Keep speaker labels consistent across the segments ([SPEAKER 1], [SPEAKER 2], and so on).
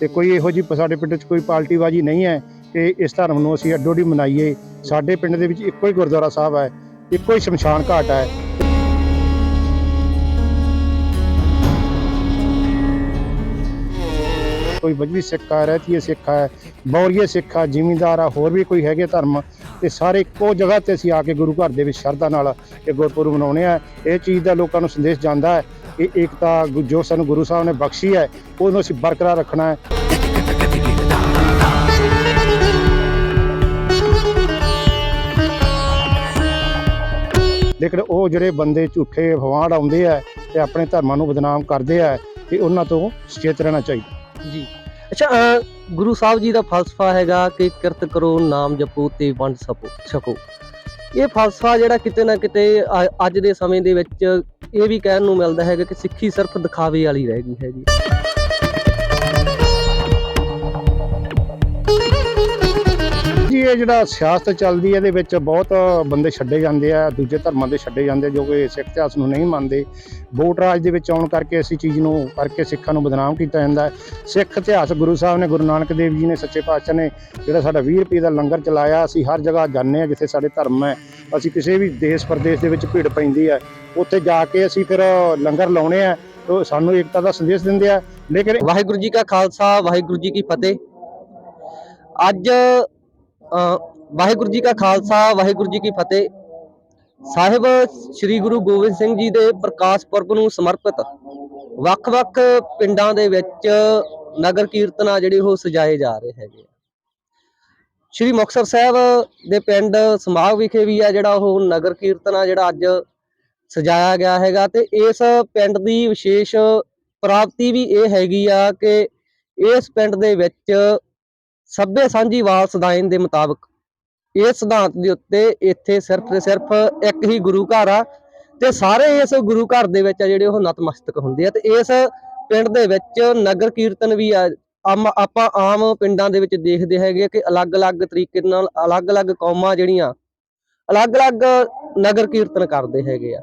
[SPEAKER 1] ਤੇ ਕੋਈ ਇਹੋ ਜੀ ਸਾਡੇ ਪਿੰਡ 'ਚ ਕੋਈ ਪਾਰਟੀਬਾਜ਼ੀ ਨਹੀਂ ਹੈ ਕਿ ਇਸ ਧਰਮ ਨੂੰ ਅਸੀਂ ਅੱਡੋ ਅੱਡੀ ਮਨਾਈਏ। ਸਾਡੇ ਪਿੰਡ ਦੇ ਵਿੱਚ ਇੱਕੋ ਹੀ ਗੁਰਦੁਆਰਾ ਸਾਹਿਬ ਹੈ, ਇੱਕੋ ਹੀ ਸ਼ਮਸ਼ਾਨ ਘਾਟ ਹੈ। ਕੋਈ ਵਜਵੀ ਸਿੱਖ ਆ ਰਹਿਤੀਏ ਸਿੱਖ ਆ ਬੌਰੀਏ ਸਿੱਖ ਆ ਜ਼ਿਮੀਂਦਾਰ ਆ ਹੋਰ ਵੀ ਕੋਈ ਹੈਗੇ ਧਰਮ, ਤੇ ਸਾਰੇ ਇੱਕੋ ਜਗ੍ਹਾ ਤੇ ਅਸੀਂ ਆ ਕੇ ਗੁਰੂ ਘਰ ਦੇ ਵਿੱਚ ਸ਼ਰਧਾ ਨਾਲ ਇਹ ਗੁਰਪੁਰਬ ਮਨਾਉਣੇ ਆ ਇਹ ਚੀਜ਼ ਦਾ ਲੋਕਾਂ ਨੂੰ ਸੰਦੇਸ਼ ਜਾਂਦਾ ਹੈ ਇਹ ਏਕਤਾ ਜੋ ਸਾਨੂੰ ਗੁਰੂ ਸਾਹਿਬ ਨੇ ਬਖਸ਼ੀ ਹੈ, ਉਹਨੂੰ ਅਸੀਂ ਬਰਕਰਾਰ ਰੱਖਣਾ ਹੈ। ਲੇਕਿਨ ਉਹ ਜਿਹੜੇ ਬੰਦੇ ਝੂਠੇ ਫਵਾੜ ਆਉਂਦੇ ਆ ਤੇ ਆਪਣੇ ਧਰਮਾਂ ਨੂੰ ਬਦਨਾਮ ਕਰਦੇ ਆ, ਤੇ ਉਹਨਾਂ ਤੋਂ ਸੁਚੇਤ ਰਹਿਣਾ ਚਾਹੀਦਾ।
[SPEAKER 2] ਜੀ। ਅੱਛਾ ਗੁਰੂ ਸਾਹਿਬ ਜੀ ਦਾ ਫਲਸਫਾ ਹੈਗਾ ਕਿ ਕਿਰਤ ਕਰੋ, ਨਾਮ ਜਪੋ ਤੇ ਵੰਡ ਸਕੋ। ਛਕੋ ਇਹ ਫਲਸਫਾ ਜਿਹੜਾ ਕਿਤੇ ਨਾ ਕਿਤੇ ਅੱਜ ਦੇ ਸਮੇਂ ਦੇ ਵਿੱਚ ਇਹ ਵੀ ਕਹਿਣ ਨੂੰ ਮਿਲਦਾ ਹੈਗਾ ਕਿ ਸਿੱਖੀ ਸਿਰਫ ਦਿਖਾਵੇ ਵਾਲੀ ਰਹਿ ਗਈ ਹੈਗੀ।
[SPEAKER 1] ਜੀ ਇਹ ਜਿਹੜਾ ਸਿਆਸਤ ਚੱਲਦੀ ਹੈ, ਇਹਦੇ ਵਿੱਚ ਬਹੁਤ ਬੰਦੇ ਛੱਡੇ ਜਾਂਦੇ ਆ, ਦੂਜੇ ਧਰਮਾਂ ਦੇ ਛੱਡੇ ਜਾਂਦੇ ਜੋ ਕਿ ਸਿੱਖ ਇਤਿਹਾਸ ਨੂੰ ਨਹੀਂ ਮੰਨਦੇ। ਵੋਟ ਰਾਜ ਦੇ ਵਿੱਚ ਆਉਣ ਕਰਕੇ ਅਸੀਂ ਚੀਜ਼ ਨੂੰ, ਕਰਕੇ ਸਿੱਖਾਂ ਨੂੰ ਬਦਨਾਮ ਕੀਤਾ ਜਾਂਦਾ ਹੈ। ਸਿੱਖ ਇਤਿਹਾਸ ਗੁਰੂ ਸਾਹਿਬ ਨੇ, ਗੁਰੂ ਨਾਨਕ ਦੇਵ ਜੀ ਨੇ, ਸੱਚੇ ਪਾਤਸ਼ਾਹ ਨੇ ਜਿਹੜਾ ਸਾਡਾ 20 ਰੁਪਏ ਦਾ ਲੰਗਰ ਚਲਾਇਆ, ਅਸੀਂ ਹਰ ਜਗ੍ਹਾ ਜਾਂਦੇ ਆ ਜਿੱਥੇ ਸਾਡੇ ਧਰਮ ਹੈ। ਅਸੀਂ ਕਿਸੇ ਵੀ ਦੇਸ਼ ਪ੍ਰਦੇਸ਼ ਦੇ ਵਿੱਚ ਭੀੜ ਪੈਂਦੀ ਹੈ। ਉੱਥੇ ਜਾ ਕੇ ਅਸੀਂ ਫਿਰ ਲੰਗਰ ਲਾਉਣੇ ਆ ਉਹ ਸਾਨੂੰ ਏਕਤਾ ਦਾ ਸੰਦੇਸ਼ ਦਿੰਦੇ ਆ। ਲੇਕਿਨ
[SPEAKER 2] ਵਾਹਿਗੁਰੂ ਜੀ ਕਾ ਖਾਲਸਾ, ਵਾਹਿਗੁਰੂ ਜੀ ਕੀ ਫਤਿਹ। ਅੱਜ ਵਾਹਿਗੁਰੂ ਜੀ ਕਾ ਖਾਲਸਾ, ਵਾਹਿਗੁਰੂ ਜੀ ਕੀ ਫਤਿਹ। ਸਾਹਿਬ ਸ੍ਰੀ ਗੁਰੂ ਗੋਬਿੰਦ ਸਿੰਘ ਜੀ ਦੇ ਪ੍ਰਕਾਸ਼ ਪੁਰਬ ਨੂੰ ਸਮਰਪਿਤ ਵੱਖ-ਵੱਖ ਪਿੰਡਾਂ ਦੇ ਵਿੱਚ ਨਗਰ ਕੀਰਤਨ ਆ ਜਿਹੜੇ ਉਹ ਸਜਾਏ ਜਾ ਰਹੇ ਹੈਗੇ ਸ਼੍ਰੀ ਮੁਕਤਸਰ ਸਾਹਿਬ ਦੇ ਪਿੰਡ ਸਮਾਗ ਵਿਖੇ ਵੀ ਆ ਜਿਹੜਾ ਉਹ ਨਗਰ ਕੀਰਤਨ ਆ ਜਿਹੜਾ ਅੱਜ ਸਜਾਇਆ ਗਿਆ ਹੈਗਾ ਤੇ ਇਸ ਪਿੰਡ ਦੀ ਵਿਸ਼ੇਸ਼ ਪ੍ਰਾਪਤੀ ਵੀ ਇਹ ਹੈਗੀ ਆ ਕਿ ਇਸ ਪਿੰਡ ਦੇ ਵਿੱਚ ਸੱਭੇ ਸਾਂਝੀ ਵਾਲ ਸਦਾਇਨ ਦੇ ਮੁਤਾਬਕ ਇਸ ਸਿਧਾਂਤ ਦੇ ਉੱਤੇ ਇੱਥੇ ਸਿਰਫ ਤੇ ਸਿਰਫ ਇੱਕ ਹੀ ਗੁਰੂ ਘਰ ਆ ਤੇ ਸਾਰੇ ਇਸ ਗੁਰੂ ਘਰ ਦੇ ਵਿੱਚ ਆ ਜਿਹੜੇ ਉਹ ਨਤਮਸਤਕ ਹੁੰਦੇ ਆ ਤੇ ਇਸ ਪਿੰਡ ਦੇ ਵਿੱਚ ਨਗਰ ਕੀਰਤਨ ਵੀ ਆ, ਆਮ ਆਪਾਂ ਆਮ ਪਿੰਡਾਂ ਦੇ ਵਿੱਚ ਦੇਖਦੇ ਹੈਗੇ ਆ ਕਿ ਅਲੱਗ-ਅਲੱਗ ਤਰੀਕੇ ਨਾਲ ਅਲੱਗ-ਅਲੱਗ ਕੌਮਾਂ ਜਿਹੜੀਆਂ ਅਲੱਗ-ਅਲੱਗ ਨਗਰ ਕੀਰਤਨ ਕਰਦੇ ਹੈਗੇ ਆ।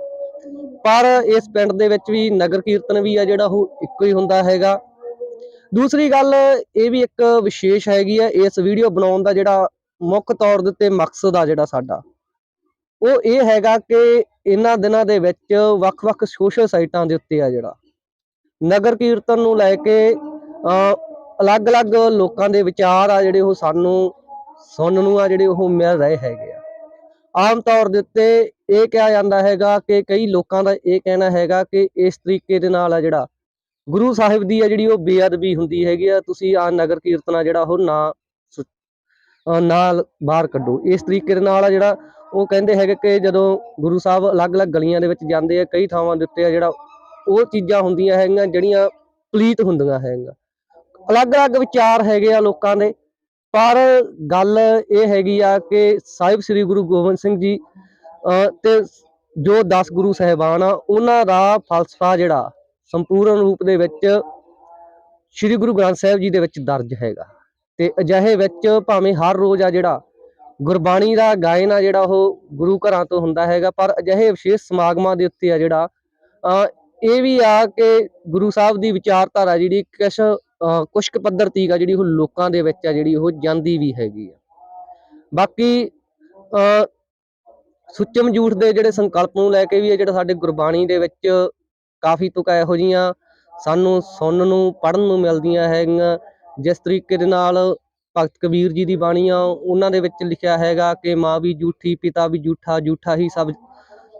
[SPEAKER 2] ਪਰ ਇਸ ਪਿੰਡ ਦੇ ਵਿੱਚ ਵੀ ਨਗਰ ਕੀਰਤਨ ਵੀ ਆ ਜਿਹੜਾ ਉਹ ਇੱਕੋ ਹੀ ਹੁੰਦਾ ਹੈਗਾ। ਦੂਸਰੀ ਗੱਲ ਇਹ ਵੀ ਇੱਕ ਵਿਸ਼ੇਸ਼ ਹੈਗੀ ਆ ਇਸ ਵੀਡੀਓ ਬਣਾਉਣ ਦਾ ਜਿਹੜਾ ਮੁੱਖ ਤੌਰ ਦੇ ਉੱਤੇ ਮਕਸਦ ਆ ਜਿਹੜਾ ਸਾਡਾ। ਉਹ ਇਹ ਹੈਗਾ ਕਿ ਇਹਨਾਂ ਦਿਨਾਂ ਦੇ ਵਿੱਚ ਵੱਖ-ਵੱਖ ਸੋਸ਼ਲ ਸਾਈਟਾਂ ਦੇ ਉੱਤੇ ਆ ਜਿਹੜਾ। ਨਗਰ ਕੀਰਤਨ ਨੂੰ ਲੈ ਕੇ ਅ, ਅਲੱਗ-ਅਲੱਗ ਲੋਕਾਂ ਦੇ ਵਿਚਾਰ ਆ ਜਿਹੜੇ ਉਹ ਸਾਨੂੰ ਸੁਣਨ ਨੂੰ ਆ ਜਿਹੜੇ ਉਹ ਮਿਲ ਰਹੇ ਹੈਗੇ ਆ। ਆਮ ਤੌਰ ਦੇ ਉੱਤੇ ਇਹ ਕਿਹਾ ਜਾਂਦਾ ਹੈਗਾ ਕਿ ਕਈ ਲੋਕਾਂ ਦਾ ਇਹ ਕਹਿਣਾ ਹੈਗਾ ਕਿ ਇਸ ਤਰੀਕੇ ਦੇ ਨਾਲ ਆ ਜਿਹੜਾ ਗੁਰੂ ਸਾਹਿਬ ਦੀ ਆ ਜਿਹੜੀ ਉਹ ਬੇਅਦਬੀ ਹੁੰਦੀ ਹੈਗੀ ਆ, ਤੁਸੀਂ ਆ ਨਗਰ ਕੀਰਤਨਾ ਜਿਹੜਾ ਉਹ ਨਾ ਨਾਲ ਬਾਹਰ ਕੱਢੋ। ਇਸ ਤਰੀਕੇ ਦੇ ਨਾਲ ਆ ਜਿਹੜਾ ਉਹ ਕਹਿੰਦੇ ਹੈਗੇ ਕਿ ਜਦੋਂ ਗੁਰੂ ਸਾਹਿਬ ਅਲੱਗ-ਅਲੱਗ ਗਲੀਆਂ ਦੇ ਵਿੱਚ ਜਾਂਦੇ ਆ, ਕਈ ਥਾਵਾਂ ਦੇ ਉੱਤੇ ਆ ਜਿਹੜਾ ਉਹ ਚੀਜ਼ਾਂ ਹੁੰਦੀਆਂ ਹੈਗੀਆਂ, ਜਿਹੜੀਆਂ ਪਲੀਤ ਹੁੰਦੀਆਂ ਹੈਗੀਆਂ। ਅਲੱਗ-ਅਲੱਗ ਵਿਚਾਰ ਹੈਗੇ ਆ ਲੋਕਾਂ ਦੇ, ਪਰ ਗੱਲ ਇਹ ਹੈਗੀ ਆ ਕਿ ਸਾਹਿਬ ਸ੍ਰੀ ਗੁਰੂ ਗੋਬਿੰਦ ਸਿੰਘ ਜੀ, ਅਹ ਤੇ ਜੋ 10 ਗੁਰੂ ਸਾਹਿਬਾਨ ਆ, ਉਹਨਾਂ ਦਾ ਫਲਸਫਾ ਜਿਹੜਾ ਸੰਪੂਰਨ ਰੂਪ ਦੇ ਵਿੱਚ ਸ੍ਰੀ ਗੁਰੂ ਗ੍ਰੰਥ ਸਾਹਿਬ ਜੀ ਦੇ ਵਿੱਚ ਦਰਜ ਹੈਗਾ। ਤੇ ਅਜਿਹੇ ਵਿੱਚ ਭਾਵੇਂ ਹਰ ਰੋਜ਼ ਆ ਜਿਹੜਾ ਗੁਰਬਾਣੀ ਦਾ ਗਾਇਨ ਆ ਜਿਹੜਾ ਉਹ ਗੁਰੂ ਘਰਾਂ ਤੋਂ ਹੁੰਦਾ ਹੈਗਾ ਪਰ ਅਜਿਹੇ ਵਿਸ਼ੇਸ਼ ਸਮਾਗਮਾਂ ਦੇ ਉੱਤੇ ਆ ਜਿਹੜਾ ਇਹ ਵੀ ਆ ਕਿ ਗੁਰੂ ਸਾਹਿਬ ਦੀ ਵਿਚਾਰਧਾਰਾ ਜਿਹੜੀ ਕਿਛ ਅ, ਕੁਛ ਕੁ ਪੱਧਰ ਤੀਕ ਆ ਜਿਹੜੀ ਉਹ ਲੋਕਾਂ ਦੇ ਵਿੱਚ ਆ ਜਿਹੜੀ ਉਹ ਜਾਂਦੀ ਵੀ ਹੈਗੀ ਆ। ਬਾਕੀ ਅ, ਸੁੱਚਮ ਜੂਠ ਦੇ ਜਿਹੜੇ ਸੰਕਲਪ ਨੂੰ ਲੈ ਕੇ ਵੀ ਇਹ ਜਿਹੜਾ ਸਾਡੇ ਗੁਰਬਾਣੀ ਦੇ ਵਿੱਚ ਕਾਫੀ ਤੁਕਾਂ ਇਹੋ ਜੀਆਂ ਸਾਨੂੰ ਸੁਣਨ ਨੂੰ ਪੜਨ ਨੂੰ ਮਿਲਦੀਆਂ ਹੈਗੀਆਂ। ਜਿਸ ਤਰੀਕੇ ਦੇ ਨਾਲ ਭਗਤ ਕਬੀਰ ਜੀ ਦੀ ਬਾਣੀ ਆ ਉਹਨਾਂ ਦੇ ਵਿੱਚ ਲਿਖਿਆ ਹੈਗਾ ਕਿ ਮਾਂ ਵੀ ਝੂਠੀ ਪਿਤਾ ਵੀ ਝੂਠਾ ਝੂਠਾ ਹੀ ਸਭ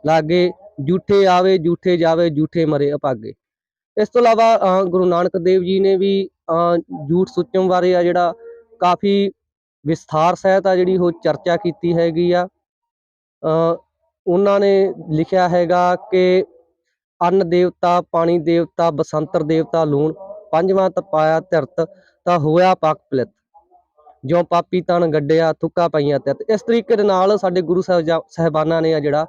[SPEAKER 2] ਲਾਗੇ। ਝੂਠੇ ਆਵੇ ਝੂਠੇ ਜਾਵੇ ਝੂਠੇ ਮਰੇ ਅਪਾਗੇ। ਇਸ ਤੋਂ ਇਲਾਵਾ ਗੁਰੂ ਨਾਨਕ ਦੇਵ ਜੀ ਨੇ ਵੀ ਅ, ਝੂਠ ਸੁੱਚਮ ਬਾਰੇ ਆ ਜਿਹੜਾ ਕਾਫੀ ਵਿਸਥਾਰ ਸਹਿਤ ਆ ਜਿਹੜੀ ਉਹ ਚਰਚਾ ਕੀਤੀ ਹੈਗੀ ਆ। ਉਹਨਾਂ ਨੇ ਲਿਖਿਆ ਹੈਗਾ ਕਿ ਅੰਨ ਦੇਵਤਾ ਪਾਣੀ ਦੇਵਤਾ ਬਸੰਤਰ ਦੇਵਤਾ ਲੂਣ ਪੰਜਵਾਂ ਤਪਾਇਆ ਧਰਤ ਤਾਂ ਹੋਇਆ ਪਾਕ ਪਲਿਤ। ਜਿਉ ਪਾਪੀ ਤਨ ਗੱਡਿਆ ਥੁੱਕਾ ਪਈਆਂ ਤਿਤ। ਇਸ ਤਰੀਕੇ ਦੇ ਨਾਲ ਸਾਡੇ ਗੁਰੂ ਸਾਹਿਬ ਸਹਿਬਾਨਾਂ ਨੇ ਆ ਜਿਹੜਾ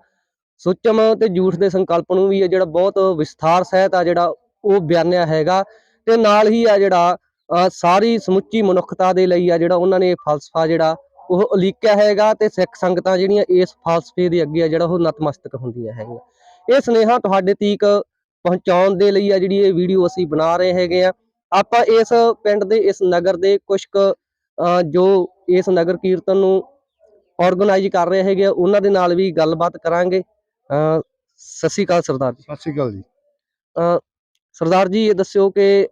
[SPEAKER 2] ਸੁੱਚਮ ਤੇ ਝੂਠ ਦੇ ਸੰਕਲਪ ਨੂੰ ਵੀ ਆ ਜਿਹੜਾ ਬਹੁਤ ਵਿਸਥਾਰ ਸਹਿਤ ਆ ਜਿਹੜਾ ਉਹ ਬਿਆਨਿਆ ਹੈਗਾ। ਤੇ ਨਾਲ ਹੀ ਆ ਜਿਹੜਾ ਅ, ਸਾਰੀ ਸਮੁੱਚੀ ਮਨੁੱਖਤਾ ਦੇ ਲਈ ਆ ਜਿਹੜਾ ਉਹਨਾਂ ਨੇ ਫਲਸਫਾ ਜਿਹੜਾ ਉਹ ਉਲੀਕਿਆ ਹੈਗਾ ਤੇ ਸਿੱਖ ਸੰਗਤਾਂ ਜਿਹੜੀਆਂ ਇਸ ਫਲਸਫੇ ਦੇ ਅੱਗੇ ਆ ਜਿਹੜਾ ਉਹ ਨਤਮਸਤਕ ਹੁੰਦੀਆਂ ਹੈਗੀਆਂ। ਇਹ ਸੁਨੇਹਾ ਤੁਹਾਡੇ ਤੀਕ ਪਹੁੰਚਾਉਣ ਦੇ ਲਈ ਆ ਜਿਹੜੀ ਇਹ ਵੀਡੀਓ ਅਸੀਂ ਬਣਾ ਰਹੇ ਹੈਗੇ ਆ। ਆਪਾਂ ਇਸ ਪਿੰਡ ਦੇ ਇਸ ਨਗਰ ਦੇ ਕੁਝ ਜੋ ਇਸ ਨਗਰ ਕੀਰਤਨ ਨੂੰ ਆਰਗੇਨਾਈਜ਼ ਕਰ ਰਹੇ ਹੈਗੇ ਉਹਨਾਂ ਦੇ ਨਾਲ ਵੀ ਗੱਲਬਾਤ ਕਰਾਂਗੇ। ਸਤਿ ਸ਼੍ਰੀ ਅਕਾਲ ਸਰਦਾਰ ਜੀ।
[SPEAKER 1] ਸਤਿ ਸ਼੍ਰੀ ਅਕਾਲ ਜੀ।
[SPEAKER 2] ਸਰਦਾਰ ਜੀ ਇਹ ਦੱਸਿਓ ਕਿ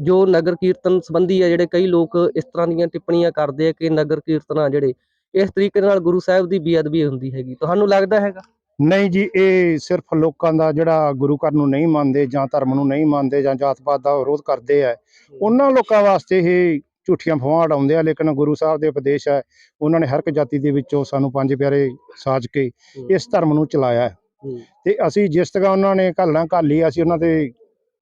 [SPEAKER 2] ਜੋ ਨਗਰ ਕੀਰਤਨ ਸੰਬੰਧੀ ਆ ਜਿਹੜੇ ਕਈ ਲੋਕ ਇਸ ਤਰ੍ਹਾਂ ਦੀਆਂ ਟਿੱਪਣੀਆਂ ਕਰਦੇ ਆ ਕਿ ਨਗਰ ਕੀਰਤਨਾਂ ਜਿਹੜੇ ਇਸ ਤਰੀਕੇ ਨਾਲ ਗੁਰੂ ਸਾਹਿਬ ਦੀ ਬੇਅਦਬੀ ਹੁੰਦੀ ਹੈਗੀ। ਤੁਹਾਨੂੰ ਲੱਗਦਾ ਹੈਗਾ?
[SPEAKER 1] ਨਹੀਂ ਜੀ ਇਹ ਸਿਰਫ ਲੋਕਾਂ ਦਾ ਜਿਹੜਾ ਗੁਰੂ ਘਰ ਨੂੰ ਨਹੀਂ ਮੰਨਦੇ ਜਾਂ ਧਰਮ ਨੂੰ ਨਹੀਂ ਮੰਨਦੇ ਜਾਂ ਜਾਤ ਪਾਤ ਦਾ ਵਿਰੋਧ ਕਰਦੇ ਆ ਉਹਨਾਂ ਲੋਕਾਂ ਵਾਸਤੇ ਇਹ ਝੂਠੀਆਂ ਫਵਾਂ ਉਡਾਉਂਦੇ ਆ ਲੇਕਿਨ ਗੁਰੂ ਸਾਹਿਬ ਦੇ ਉਪਦੇਸ਼ ਹੈ ਉਹਨਾਂ ਨੇ ਹਰ ਇੱਕ ਜਾਤੀ ਦੇ ਵਿੱਚੋਂ ਸਾਨੂੰ ਪੰਜ ਪਿਆਰੇ ਸਾਜ ਕੇ ਇਸ ਧਰਮ ਨੂੰ ਚਲਾਇਆ। ਤੇ ਅਸੀਂ ਜਿਸ ਤਰ੍ਹਾਂ ਉਹਨਾਂ ਨੇ ਘੱਲਣਾ ਘਾਲੀ ਅਸੀਂ ਉਹਨਾਂ ਦੇ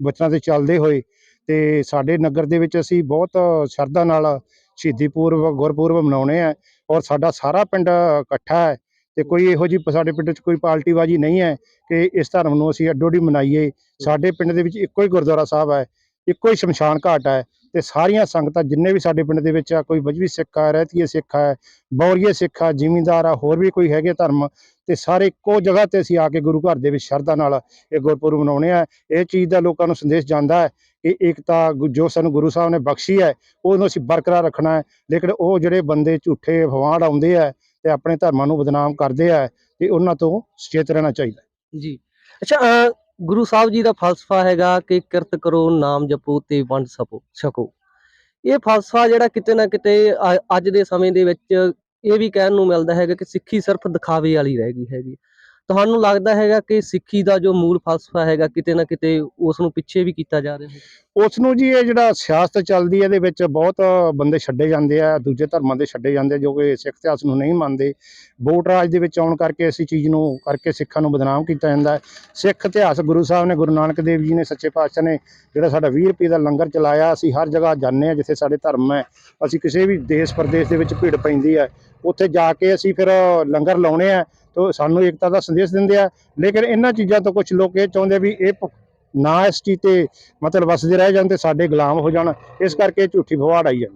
[SPEAKER 1] ਬਚਨਾਂ ਤੇ ਚੱਲਦੇ ਹੋਏ ਤੇ ਸਾਡੇ ਨਗਰ ਦੇ ਵਿੱਚ ਅਸੀਂ ਬਹੁਤ ਸ਼ਰਧਾ ਨਾਲ ਸ਼ਹੀਦੀ ਪੂਰਵ ਗੁਰਪੁਰਬ ਮਨਾਉਣੇ ਆ ਔਰ ਸਾਡਾ ਸਾਰਾ ਪਿੰਡ ਇਕੱਠਾ ਹੈ। ਤੇ ਕੋਈ ਇਹੋ ਜਿਹੀ ਸਾਡੇ ਪਿੰਡ 'ਚ ਕੋਈ ਪਾਰਟੀਬਾਜ਼ੀ ਨਹੀਂ ਹੈ ਕਿ ਇਸ ਧਰਮ ਨੂੰ ਅਸੀਂ ਅੱਡੋ ਅੱਡੀ ਮਨਾਈਏ। ਸਾਡੇ ਪਿੰਡ ਦੇ ਵਿੱਚ ਇੱਕੋ ਹੀ ਗੁਰਦੁਆਰਾ ਸਾਹਿਬ ਹੈ, ਇੱਕੋ ਹੀ ਸ਼ਮਸ਼ਾਨ ਘਾਟ ਹੈ ਤੇ ਸਾਰੀਆਂ ਸੰਗਤਾਂ ਜਿੰਨੇ ਵੀ ਸਾਡੇ ਪਿੰਡ ਦੇ ਵਿੱਚ ਆ, ਕੋਈ ਮਜਬੀ ਸਿੱਖ ਆ, ਰਹਿਤੀਏ ਸਿੱਖ ਆ, ਬੌਰੀਏ ਸਿੱਖ ਆ, ਜ਼ਿਮੀਂਦਾਰ ਆ, ਹੋਰ ਵੀ ਕੋਈ ਹੈਗੇ ਧਰਮ ਤੇ ਸਾਰੇ ਇੱਕੋ ਜਗ੍ਹਾ ਤੇ ਅਸੀਂ ਆ ਕੇ ਗੁਰੂ ਘਰ ਦੇ ਵਿੱਚ ਸ਼ਰਧਾ ਨਾਲ ਇਹ ਗੁਰਪੁਰਬ ਮਨਾਉਣੇ ਆ। ਇਹ ਚੀਜ਼ ਦਾ ਲੋਕਾਂ ਨੂੰ ਸੰਦੇਸ਼ ਜਾਂਦਾ ਹੈ ਕਿ ਏਕਤਾ ਗੁ- ਜੋ ਸਾਨੂੰ ਗੁਰੂ ਸਾਹਿਬ ਨੇ ਬਖਸ਼ੀ ਹੈ, ਉਹਨੂੰ ਅਸੀਂ ਬਰਕਰਾਰ ਰੱਖਣਾ ਹੈ। ਲੇਕਿਨ ਉਹ ਜਿਹੜੇ ਬੰਦੇ ਝੂਠੇ ਫਵਾੜ ਆਉਂਦੇ ਆ ਤੇ ਆਪਣੇ ਧਰਮਾਂ ਨੂੰ ਬਦਨਾਮ ਕਰਦੇ ਆ ਤੇ ਉਹਨਾਂ ਤੋਂ ਸੁਚੇਤ ਰਹਿਣਾ ਚਾਹੀਦਾ
[SPEAKER 2] ਜੀ। ਅੱਛਾ ਅਹ, ਗੁਰੂ ਸਾਹਿਬ ਜੀ ਦਾ ਫਲਸਫਾ ਹੈਗਾ ਕਿ ਕਿਰਤ ਕਰੋ ਨਾਮ ਜਪੋ ਤੇ ਵੰਡ ਸਕੋ ਛਕੋ। ਇਹ ਫਲਸਫਾ ਜਿਹੜਾ ਕਿਤੇ ਨਾ ਕਿਤੇ ਅੱਜ ਦੇ ਸਮੇਂ ਦੇ ਵਿੱਚ ਇਹ ਵੀ ਕਹਿਣ ਨੂੰ ਮਿਲਦਾ ਹੈਗਾ ਕਿ ਸਿੱਖੀ ਸਿਰਫ ਦਿਖਾਵੇ ਵਾਲੀ ਰਹਿ ਗਈ ਹੈਗੀ। ਤੁਹਾਨੂੰ ਲੱਗਦਾ ਹੈਗਾ ਕਿ ਸਿੱਖੀ ਦਾ ਜੋ ਮੂਲ ਫਲਸਫਾ ਹੈਗਾ ਕਿਤੇ ਨਾ ਕਿਤੇ ਉਸ ਨੂੰ ਪਿੱਛੇ ਵੀ ਕੀਤਾ ਜਾ ਰਿਹਾ ਹੈ?
[SPEAKER 1] ਉਸ ਨੂੰ ਜੀ ਇਹ ਜਿਹੜਾ ਸਿਆਸਤ ਚੱਲਦੀ ਹੈ ਇਹਦੇ ਵਿੱਚ ਬਹੁਤ ਬੰਦੇ ਛੱਡੇ ਜਾਂਦੇ ਆ ਦੂਜੇ ਧਰਮਾਂ ਦੇ ਛੱਡੇ ਜਾਂਦੇ ਆ, ਜੋ ਕਿ ਸਿੱਖ ਇਤਿਹਾਸ ਨੂੰ ਨਹੀਂ ਮੰਨਦੇ। ਵੋਟ ਰਾਜ ਦੇ ਵਿੱਚ ਆਉਣ ਕਰਕੇ ਇਸ ਚੀਜ਼ ਨੂੰ ਕਰਕੇ ਸਿੱਖਾਂ ਨੂੰ ਬਦਨਾਮ ਕੀਤਾ ਜਾਂਦਾ ਹੈ। ਸਿੱਖ ਇਤਿਹਾਸ ਗੁਰੂ ਸਾਹਿਬ ਨੇ ਗੁਰੂ ਨਾਨਕ ਦੇਵ ਜੀ ਨੇ ਸੱਚੇ ਪਾਤਸ਼ਾਹ ਨੇ ਜਿਹੜਾ ਸਾਡਾ 20 ਰੁਪਏ ਦਾ ਲੰਗਰ ਚਲਾਇਆ ਅਸੀਂ ਹਰ ਜਗ੍ਹਾ ਜਾਂਦੇ ਆ ਜਿੱਥੇ ਸਾਡੇ ਧਰਮ ਹੈ। ਅਸੀਂ ਕਿਸੇ ਵੀ ਦੇਸ਼ ਪ੍ਰਦੇਸ਼ ਦੇ ਵਿੱਚ ਭੀੜ ਪੈਂਦੀ ਹੈ। ਉੱਥੇ ਜਾ ਕੇ ਅਸੀਂ ਫਿਰ ਲੰਗਰ ਲਾਉਣੇ ਆ ਤਾਂ ਸਾਨੂੰ ਏਕਤਾ ਦਾ ਸੰਦੇਸ਼ ਦਿੰਦੇ ਆ। ਲੇਕਿਨ ਇਹਨਾਂ ਚੀਜ਼ਾਂ ਤੋਂ ਕੁਝ ਲੋਕ ਇਹ ਚਾਹੁੰਦੇ ਵੀ ਇਹ ਨਾ ਇਸ ਚੀਜ਼ ਤੇ ਮਤਲਬ ਵਸਦੇ ਰਹਿ ਜਾਣ ਤੇ ਸਾਡੇ ਗੁਲਾਮ ਹੋ ਜਾਣ। ਇਸ ਕਰਕੇ ਇਹ ਝੂਠੀ ਫਵਾੜ ਆਈ ਹੈ।